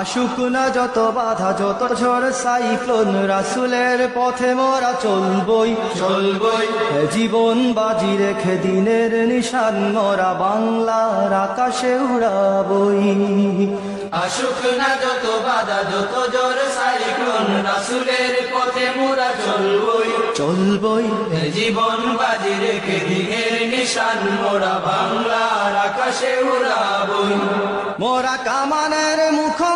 আশুক না যত বাধা যত ঝড় সাইক্লোন রাসুলের পথে মরা চলবই। চলবই। জীবন বাজি রেখে দিনের নিশান মরা বাংলার আকাশে উড়াবই। আসুক না যত বাধা যত জোর সাইক্লোন রাসুলের পথে মোরা চলবই। চলবই। জীবন বাজি রেখে দিনের নিশান মোরা বাংলার আকাশে উড়াবই। মোরা কামানের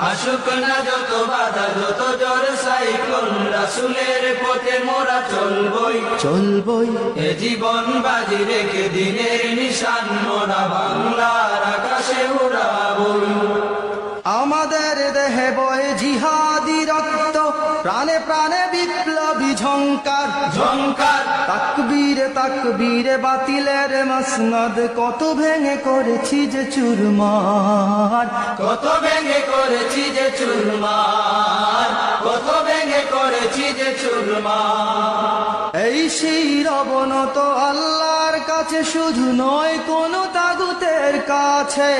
আসুক না যত বাধা যত জ্বর সাইক্লোন রাসুলের পথে মোরা চলবই। চলবই। এ জীবন বাজি রেখে দিনের নিশান মোরা বাংলার বিপ্লবী ঝঙ্কার ঝঙ্কার তাকবীরে তাকবীরে বাতিলের মসনদ কত ভেঙে করেছি যে চুরমার। কত ভেঙে করেছি যে চুরমার। কত ভেঙে করেছি যে চুরমার। সেই রবনত আল্লাহর কাছে শুধু নয় কোন তাগুতের কাছে।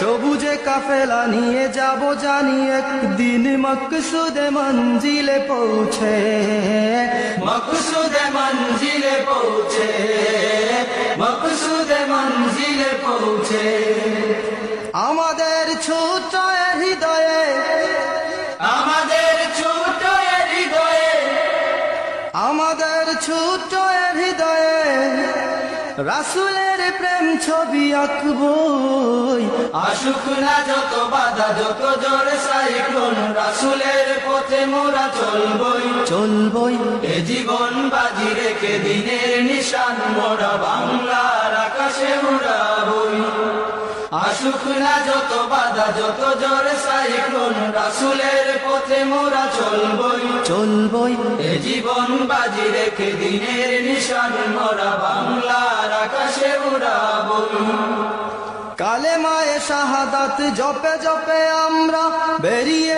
সবুজে কাফেলা নিয়ে যাব জানি একদিন মকসুদে মঞ্জিলে পৌঁছে। মকসুদে মঞ্জিলে পৌঁছে। মকসুদে মঞ্জিলে পৌঁছে। আমাদের ছোট আমাদের ছোট হৃদয়ে রাসুলের প্রেম ছবি আঁকবই। আসুক না যত বাধা, যত জোর সাইক্লোন, রাসুলের পথে মোরা চলবই। চলবই। এ জীবন বাজি রেখে দিনের নিশান, মোরা বাংলার আকাশে উড়াবই। আসুক না যত বাধা যত জ্বর সাইক্লোন রাসুলের পথে মোরা চলবই। চলবই। এ জীবন বাজি রেখে দিনের নিশান মোরা বাংলার আকাশে উড়াবই। কালে মায়ে শাহাদাত জপে জপে আমরা বেরিয়ে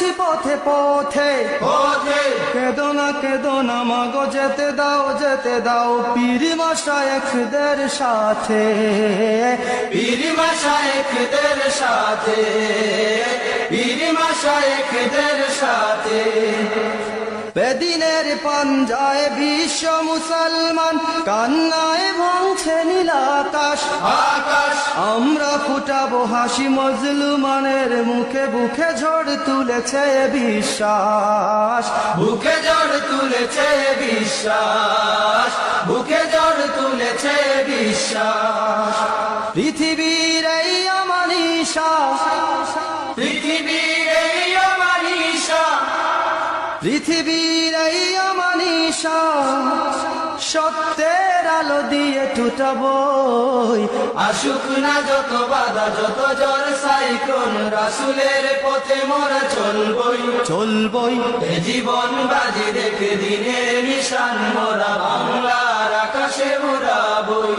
পড়েছি পথে পথে। পথে। কেদো না কেদো না মাগো যেতে দাও যেতে দাও পীর মশায়েখদের সাথে। পীরিমা শায়েখদের সাথে পীরিমা শায়েখদের সাথে। বেদিনের পাঞ্জায় বিশ্ব মুসলমান কান্নায় ভাঙছে নীলাকাশ। আকাশ আমরা ফুটাবো হাসি মজলুমানের মুখে বুকে ঝড় তুলেছে বিশ্বাস। বুকে জড় তুলেছে বিশ্বাস। বুকে জড় তুলেছে বিশ্বাস। পৃথিবীর এই পৃথিবীর এই অমানিসা পৃথিবীর এই সত্যের আলো দিয়ে টুটাবই আসুক না যত বাধা যত জ্বর সাইক্লোন রাসুলের পথে মোরা চলবই। চলবই। জীবন বাজি রেখে দিনের নিশান মোরা বাংলার আকাশে মোরা বই